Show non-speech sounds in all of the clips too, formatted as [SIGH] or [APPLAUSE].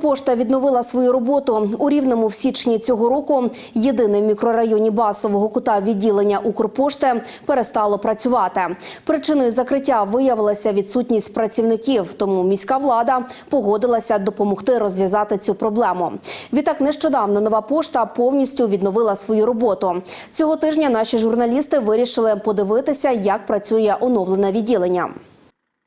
Укрпошта відновила свою роботу у рівному в січні цього року. Єдине в мікрорайоні Басового кута відділення Укрпошти перестало працювати. Причиною закриття виявилася відсутність працівників, тому міська влада погодилася допомогти розв'язати цю проблему. Відтак, нещодавно нова пошта повністю відновила свою роботу. Цього тижня наші журналісти вирішили подивитися, як працює оновлене відділення.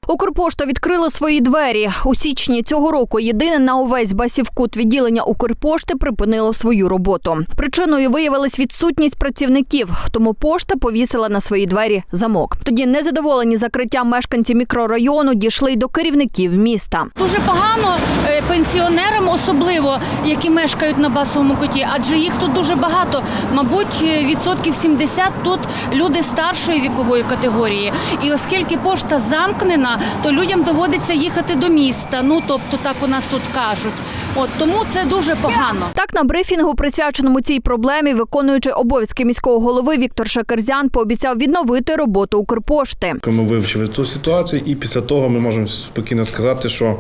Укрпошта відкрила свої двері. У січні цього року єдине на увесь Басівкут відділення Укрпошти припинило свою роботу. Причиною виявилась відсутність працівників, тому пошта повісила на свої двері замок. Тоді незадоволені закриттям мешканці мікрорайону дійшли й до керівників міста. Дуже погано е, пенсіонерам, особливо які мешкають на басовому коті, адже їх тут дуже багато. Мабуть, е, відсотків 70 тут люди старшої вікової категорії. І оскільки пошта замкнена, то людям доводиться їхати до міста. Ну тобто, так у нас тут кажуть. От тому це дуже погано. Так на брифінгу, присвяченому цій проблемі, виконуючий обов'язки міського голови Віктор Шакерзян пообіцяв відновити роботу Укрпошти. Ми вивчили цю ситуацію, і після того ми можемо спокійно сказати, що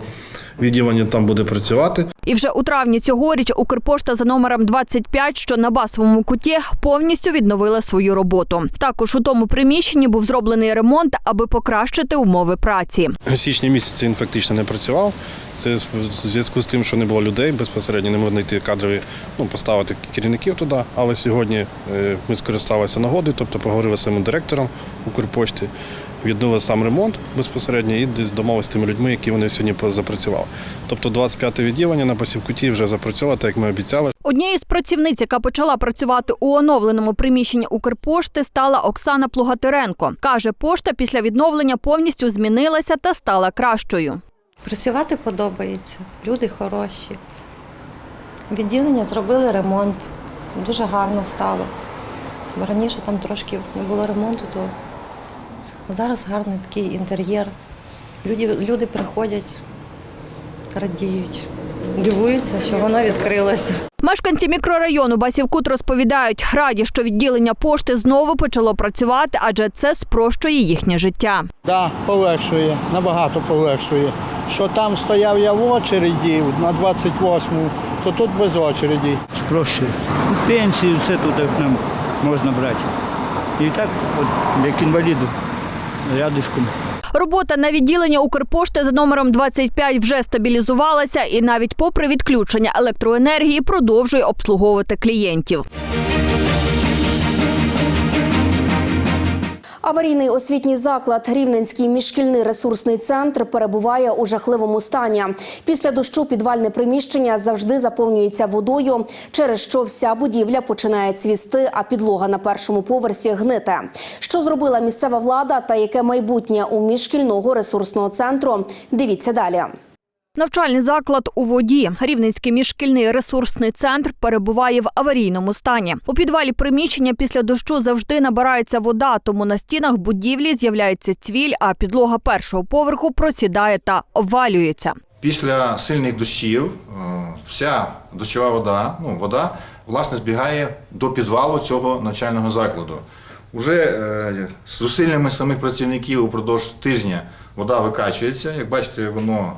відділення там буде працювати. І вже у травні цьогоріч Укрпошта за номером 25, що на басовому куті, повністю відновила свою роботу. Також у тому приміщенні був зроблений ремонт, аби покращити умови праці. Січні місяці він фактично не працював. Це в зв'язку з тим, що не було людей безпосередньо, не можна знайти кадрові, ну, поставити керівників туди. Але сьогодні е, ми скористалися нагодою, тобто поговорили з самим директором Укрпошти, відновили сам ремонт безпосередньо і домовилися з тими людьми, які вони сьогодні запрацювали. Тобто 25-те відділення на Пасівкуті вже запрацювало, так як ми обіцяли. Однією з працівниць, яка почала працювати у оновленому приміщенні Укрпошти, стала Оксана Плугатиренко. Каже, пошта після відновлення повністю змінилася та стала кращою. Працювати подобається, люди хороші. Відділення зробили ремонт, дуже гарно стало. Бо раніше там трошки не було ремонту, то зараз гарний такий інтер'єр. Люди, люди приходять, радіють, дивуються, що воно відкрилося. Мешканці мікрорайону Басівкут розповідають, раді, що відділення пошти знову почало працювати, адже це спрощує їхнє життя. Да, полегшує, набагато полегшує. Що там стояв я в очереді на 28-му, то тут без очереді. спрощує. Пенсію все тут як нам можна брати. І так, от, як інваліду, рядишком. Робота на відділення Укрпошти за номером 25 вже стабілізувалася і навіть попри відключення електроенергії продовжує обслуговувати клієнтів. Аварійний освітній заклад Рівненський міжшкільний ресурсний центр перебуває у жахливому стані. Після дощу підвальне приміщення завжди заповнюється водою, через що вся будівля починає цвісти, а підлога на першому поверсі гнити. Що зробила місцева влада та яке майбутнє у міжшкільного ресурсного центру? Дивіться далі. Навчальний заклад у воді. Рівненський міжшкільний ресурсний центр перебуває в аварійному стані. У підвалі приміщення після дощу завжди набирається вода, тому на стінах будівлі з'являється цвіль, а підлога першого поверху просідає та обвалюється. Після сильних дощів е, вся дощова вода, ну, вода власне збігає до підвалу цього навчального закладу. Уже е, з зусиллями самих працівників упродовж тижня вода викачується. Як бачите, воно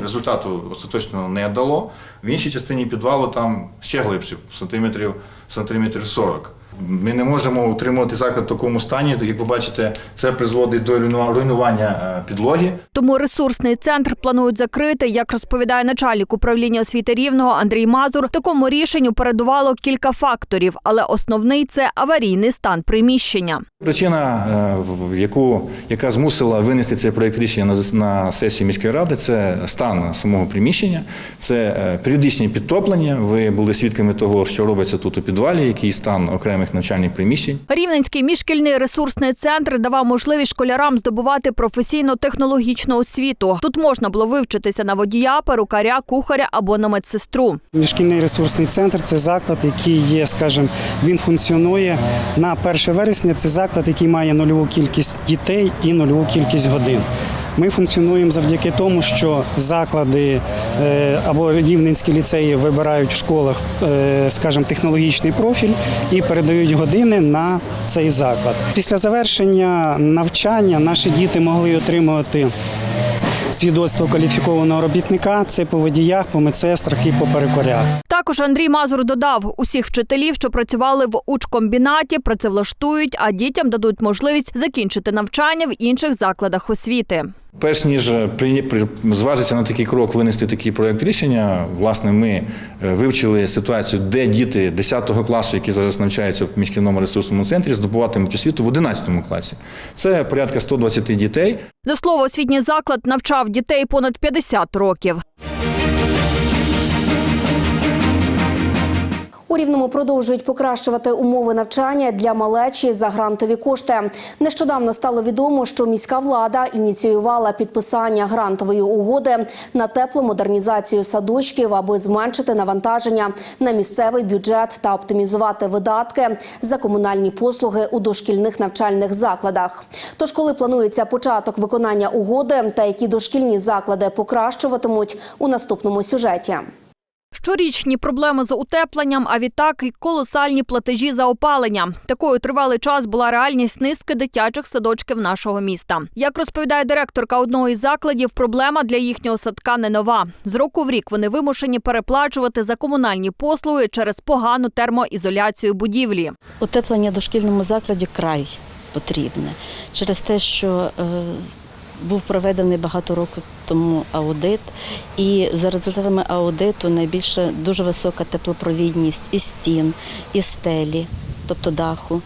результату остаточного не дало. В іншій частині підвалу там ще глибше, сантиметрів, сантиметрів 40. Ми не можемо утримувати заклад в такому стані. Як ви бачите, це призводить до руйнування е, підлоги. Тому ресурсний центр планують закрити, як розповідає начальник управління освіти рівного Андрій Мазур. Такому рішенню передувало кілька факторів, але основний це аварійний стан приміщення. Причина, е, яку, яка змусила винести цей проєкт рішення на, на сесію міської ради, це стан самого приміщення, це е, періодичні підтоплення. Ви були свідками того, що робиться тут у підвалі, який стан окремих навчальних приміщень. Рівненський міжшкільний ресурсний центр давав можливість школярам здобувати професійно-технологічну освіту. Тут можна було вивчитися на водія, перукаря, кухаря або на медсестру. Міжшкільний ресурсний центр це заклад, який є, скажімо, він функціонує на 1 вересня. Це заклад, який має нульову кількість дітей і нульову кількість годин. Ми функціонуємо завдяки тому, що заклади е, або рівненські ліцеї вибирають в школах, е, скажімо, технологічний профіль і передають години на цей заклад. Після завершення навчання наші діти могли отримувати свідоцтво кваліфікованого робітника. Це по водіях, по медсестрах і по перекорях. Також Андрій Мазур додав, усіх вчителів, що працювали в учкомбінаті, працевлаштують, а дітям дадуть можливість закінчити навчання в інших закладах освіти. Перш ніж при- зважитися на такий крок, винести такий проект рішення, власне, ми е, вивчили ситуацію, де діти 10 класу, які зараз навчаються в міжкільному ресурсному центрі, здобуватимуть освіту в 11 класі. Це порядка 120 дітей. До слова, освітній заклад навчав дітей понад 50 років. У Рівному продовжують покращувати умови навчання для малечі за грантові кошти. Нещодавно стало відомо, що міська влада ініціювала підписання грантової угоди на теплу модернізацію садочків, аби зменшити навантаження на місцевий бюджет та оптимізувати видатки за комунальні послуги у дошкільних навчальних закладах. Тож, коли планується початок виконання угоди та які дошкільні заклади покращуватимуть у наступному сюжеті. Щорічні проблеми з утепленням, а відтак і колосальні платежі за опалення. Такою тривалий час була реальність низки дитячих садочків нашого міста. Як розповідає директорка одного із закладів, проблема для їхнього садка не нова. З року в рік вони вимушені переплачувати за комунальні послуги через погану термоізоляцію будівлі. Утеплення дошкільному закладі край потрібне через те, що е, був проведений багато років тому аудит, і за результатами аудиту найбільше дуже висока теплопровідність і стін, і стелі, тобто даху.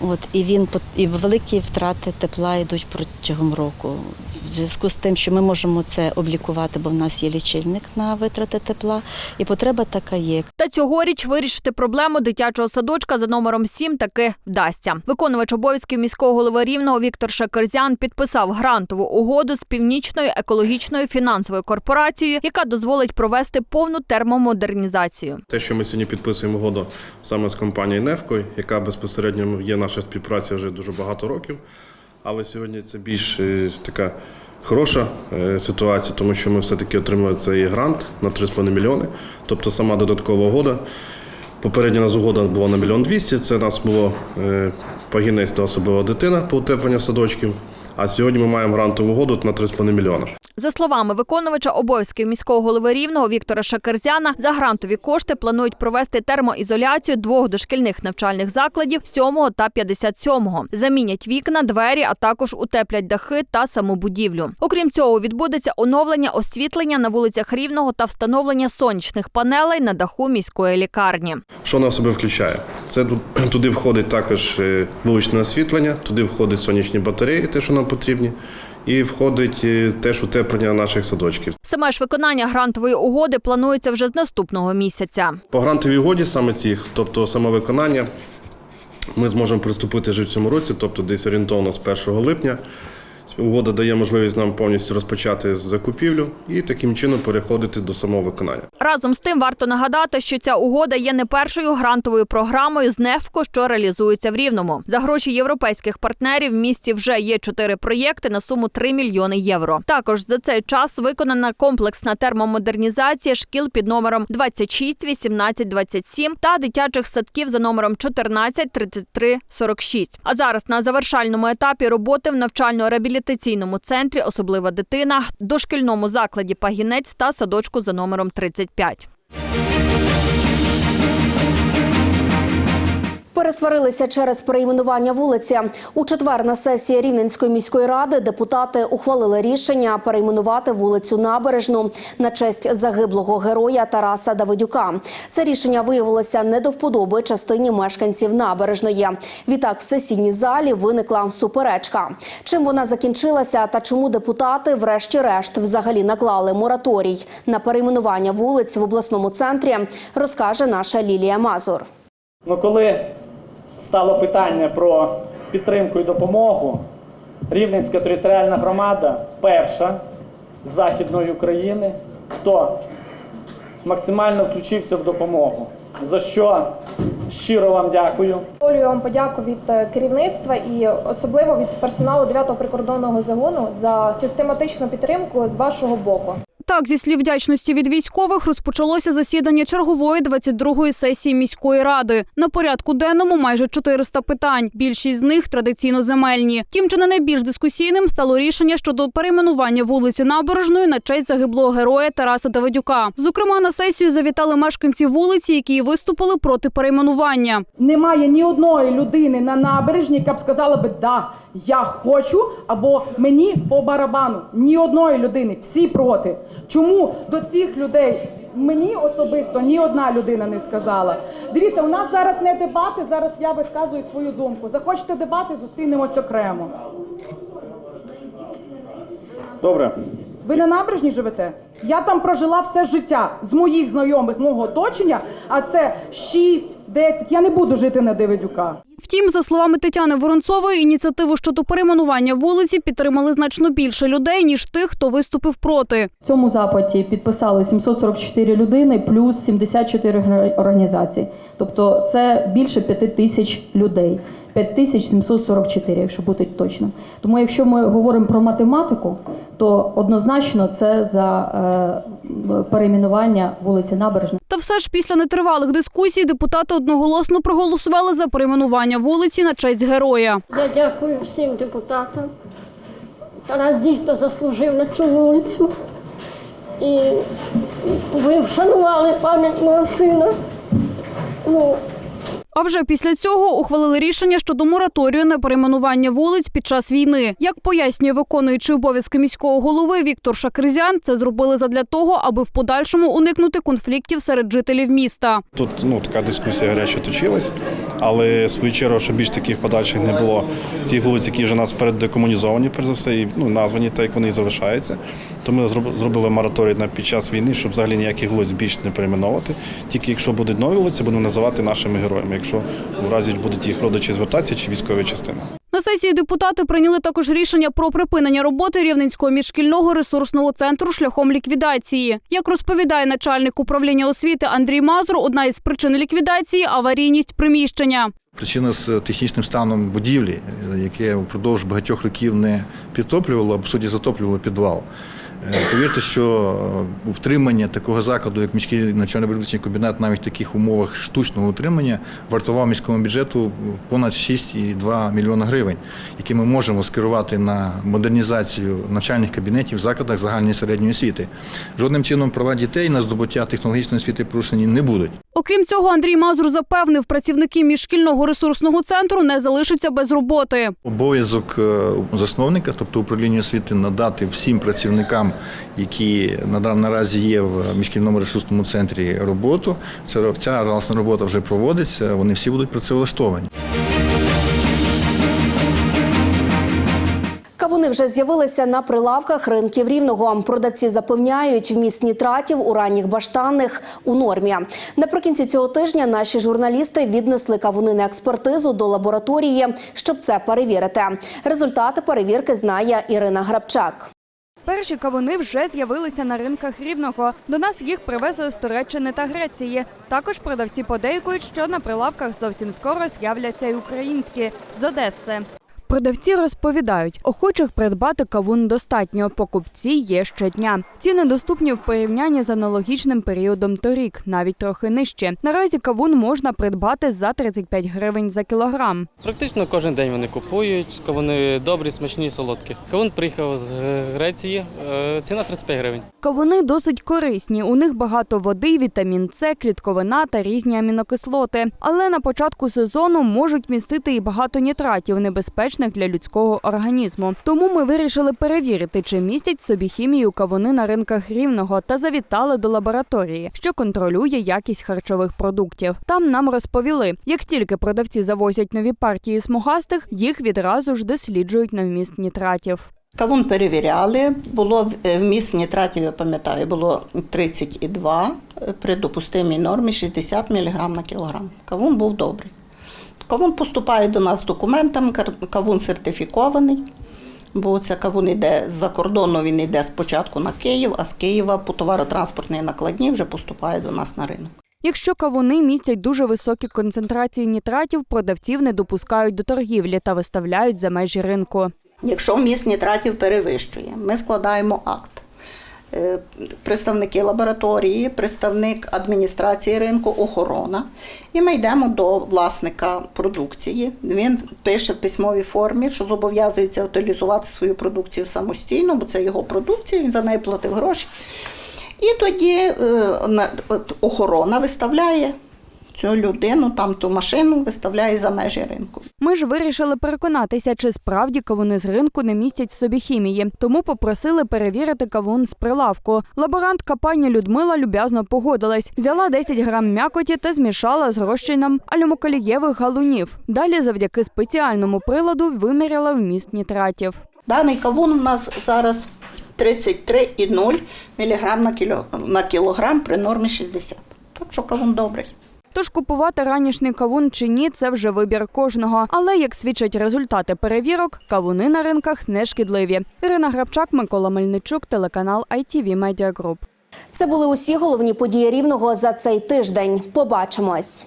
От і він і великі втрати тепла йдуть протягом року. В зв'язку з тим, що ми можемо це облікувати, бо в нас є лічильник на витрати тепла, і потреба така є. Та цьогоріч вирішити проблему дитячого садочка за номером 7 таки вдасться. Виконувач обов'язків міського голови Рівного Віктор Шакерзян підписав грантову угоду з північною екологічною фінансовою корпорацією, яка дозволить провести повну термомодернізацію. Те, що ми сьогодні підписуємо угоду саме з компанією «Нефко», яка безпосередньо є наша співпраця вже дуже багато років. Але сьогодні це більш е, така хороша е, ситуація, тому що ми все-таки отримали цей грант на 3,5 мільйони. Тобто сама додаткова угода. Попередня нас угода була на мільйон двісті. Це нас було е, погінець та особлива дитина по утепленню садочків. А сьогодні ми маємо грантову угоду на 3,5 мільйона. За словами виконувача обов'язків міського голови Рівного Віктора Шакерзяна, за грантові кошти планують провести термоізоляцію двох дошкільних навчальних закладів 7 та 57. Замінять вікна, двері, а також утеплять дахи та саму будівлю. Окрім цього, відбудеться оновлення освітлення на вулицях Рівного та встановлення сонячних панелей на даху міської лікарні. Що в себе включає? Це ту- [CLEARS THROAT] туди входить також е, вуличне освітлення, туди входять сонячні батареї, те, що нам потрібні, і входить е, теж утеплення наших садочків. Саме ж виконання грантової угоди планується вже з наступного місяця. По грантовій угоді саме цих, тобто самовиконання, ми зможемо приступити вже в цьому році, тобто десь орієнтовно з 1 липня. Угода дає можливість нам повністю розпочати закупівлю і таким чином переходити до самого виконання. Разом з тим варто нагадати, що ця угода є не першою грантовою програмою з НЕФКО, що реалізується в Рівному. За гроші європейських партнерів в місті вже є чотири проєкти на суму 3 мільйони євро. Також за цей час виконана комплексна термомодернізація шкіл під номером 26, 18, 27 та дитячих садків за номером 14, 33, 46. А зараз на завершальному етапі роботи в навчально-реабілітаційному центрі особлива дитина, дошкільному закладі Пагінець та садочку за номером 35. Пересварилися через перейменування вулиці. У четвер на сесії Рівненської міської ради депутати ухвалили рішення перейменувати вулицю Набережну на честь загиблого героя Тараса Давидюка. Це рішення виявилося не до вподоби частині мешканців Набережної. Відтак в сесійній залі виникла суперечка. Чим вона закінчилася та чому депутати, врешті-решт, взагалі наклали мораторій на перейменування вулиць в обласному центрі, розкаже наша Лілія Мазур. Ну, коли стало питання про підтримку і допомогу, Рівненська територіальна громада перша з Західної України, хто максимально включився в допомогу. За що щиро вам дякую. Висловлюю вам подяку від е, керівництва і особливо від персоналу 9-го прикордонного загону за систематичну підтримку з вашого боку. Так, зі слів вдячності від військових розпочалося засідання чергової 22-ї сесії міської ради. На порядку денному майже 400 питань. Більшість з них традиційно земельні. Тім, чи не найбільш дискусійним стало рішення щодо перейменування вулиці Набережної на честь загиблого героя Тараса Давидюка. Зокрема, на сесію завітали мешканці вулиці, які виступили проти перейменування. Немає ні одної людини на набережні, яка б сказала би да, я хочу або мені по барабану. Ні одної людини, всі проти. Чому до цих людей мені особисто ні одна людина не сказала? Дивіться, у нас зараз не дебати. Зараз я висказую свою думку. Захочете дебати, зустрінемось окремо. Добре. Ви на набережні живете? Я там прожила все життя з моїх знайомих, мого оточення, а це 6-10. Я не буду жити на Девидюка. Втім, за словами Тетяни Воронцової, ініціативу щодо перейменування вулиці підтримали значно більше людей ніж тих, хто виступив проти. В цьому запиті підписали 744 людини плюс 74 гра- організації. Тобто це більше 5 тисяч людей. 5744, якщо бути точним. Тому якщо ми говоримо про математику, то однозначно це за е, перейменування вулиці Набережної. Та все ж після нетривалих дискусій депутати одноголосно проголосували за перейменування вулиці на честь героя. Я дякую всім депутатам. Тарас дійсно заслужив на цю вулицю. І ви вшанували пам'ять мого сина. Ну, А вже після цього ухвалили рішення щодо мораторію на перейменування вулиць під час війни. Як пояснює виконуючий обов'язки міського голови Віктор Шакризян, це зробили задля того, аби в подальшому уникнути конфліктів серед жителів міста. Тут ну, така дискусія гаряче точилась, але свою чергу, щоб більш таких подальших не було, ті вулиці, які вже нас переддекомунізовані, перш за все, і ну, названі так, як вони і залишаються. То ми зробили мораторій на під час війни, щоб взагалі ніяких вулиць більше не перейменовувати. Тільки якщо будуть нові вулиці, будемо називати нашими героями, якщо в разі будуть їх родичі звертатися чи військові частини. На сесії депутати прийняли також рішення про припинення роботи Рівненського міжшкільного ресурсного центру шляхом ліквідації. Як розповідає начальник управління освіти Андрій Мазур, одна із причин ліквідації аварійність приміщення. Причина з технічним станом будівлі, яке впродовж багатьох років не підтоплювало, а по суті затоплювало підвал. Е, Повірте, що е, утримання такого закладу, як міський навчально-виробничий комбінат, навіть в таких умовах штучного утримання, вартував міському бюджету понад 6,2 мільйона гривень, які ми можемо скерувати на модернізацію навчальних кабінетів в закладах загальної середньої освіти. Жодним чином права дітей на здобуття технологічної освіти порушені не будуть. Окрім цього, Андрій Мазур запевнив, працівники міжшкільного ресурсного центру не залишаться без роботи. Обов'язок е, засновника, тобто управління освіти, надати всім працівникам, які наразі є в міжшкільному ресурсному центрі роботу. Ця власна робота вже проводиться, вони всі будуть працевлаштовані. Кавуни вже з'явилися на прилавках ринків рівного. Продавці запевняють, вміст нітратів у ранніх баштанних у нормі. Наприкінці цього тижня наші журналісти віднесли кавуни на експертизу до лабораторії, щоб це перевірити. Результати перевірки знає Ірина Грабчак. Перші кавуни вже з'явилися на ринках рівного. До нас їх привезли з Туреччини та Греції. Також продавці подейкують, що на прилавках зовсім скоро з'являться й українські з Одеси. Продавці розповідають, охочих придбати кавун достатньо. Покупці є щодня. Ціни доступні в порівнянні з аналогічним періодом торік, навіть трохи нижче. Наразі кавун можна придбати за 35 гривень за кілограм. Практично кожен день вони купують, вони добрі, смачні, солодкі. Кавун приїхав з Греції, е, ціна 35 гривень. Кавуни досить корисні. У них багато води, вітамін С, клітковина та різні амінокислоти. Але на початку сезону можуть містити і багато нітратів, небезпечних для людського організму. Тому ми вирішили перевірити, чи містять собі хімію кавуни на ринках рівного та завітали до лабораторії, що контролює якість харчових продуктів. Там нам розповіли, як тільки продавці завозять нові партії смугастих, їх відразу ж досліджують на вміст нітратів. Кавун перевіряли, було е, вміст нітратів, я пам'ятаю, було 32, е, при допустимій нормі 60 мг на кілограм. Кавун був добрий. Кавун поступає до нас з документами, кавун сертифікований, бо це кавун йде з-за кордону, він йде спочатку на Київ, а з Києва по товаротранспортній накладні вже поступає до нас на ринок. Якщо кавуни містять дуже високі концентрації нітратів, продавців не допускають до торгівлі та виставляють за межі ринку. Якщо вміст нітратів перевищує, ми складаємо акт. Е, Представники лабораторії, представник адміністрації ринку, охорона. І ми йдемо до власника продукції. Він пише в письмовій формі, що зобов'язується утилізувати свою продукцію самостійно, бо це його продукція, він за неї платив гроші. І тоді е, охорона виставляє цю людину, там ту машину виставляє за межі ринку. Ми ж вирішили переконатися, чи справді кавуни з ринку не містять в собі хімії, тому попросили перевірити кавун з прилавку. Лаборантка пані Людмила люб'язно погодилась, взяла 10 грам м'якоті та змішала з розчином алюмокалієвих галунів. Далі, завдяки спеціальному приладу, виміряла вміст нітратів. Даний кавун у нас зараз 33,0 мг на кілограм при нормі 60. Так що кавун добрий. Тож купувати ранішний кавун чи ні, це вже вибір кожного. Але як свідчать результати перевірок, кавуни на ринках не шкідливі. Ірина Грабчак, Микола Мельничук, телеканал ITV Media Group. Це були усі головні події рівного за цей тиждень. Побачимось.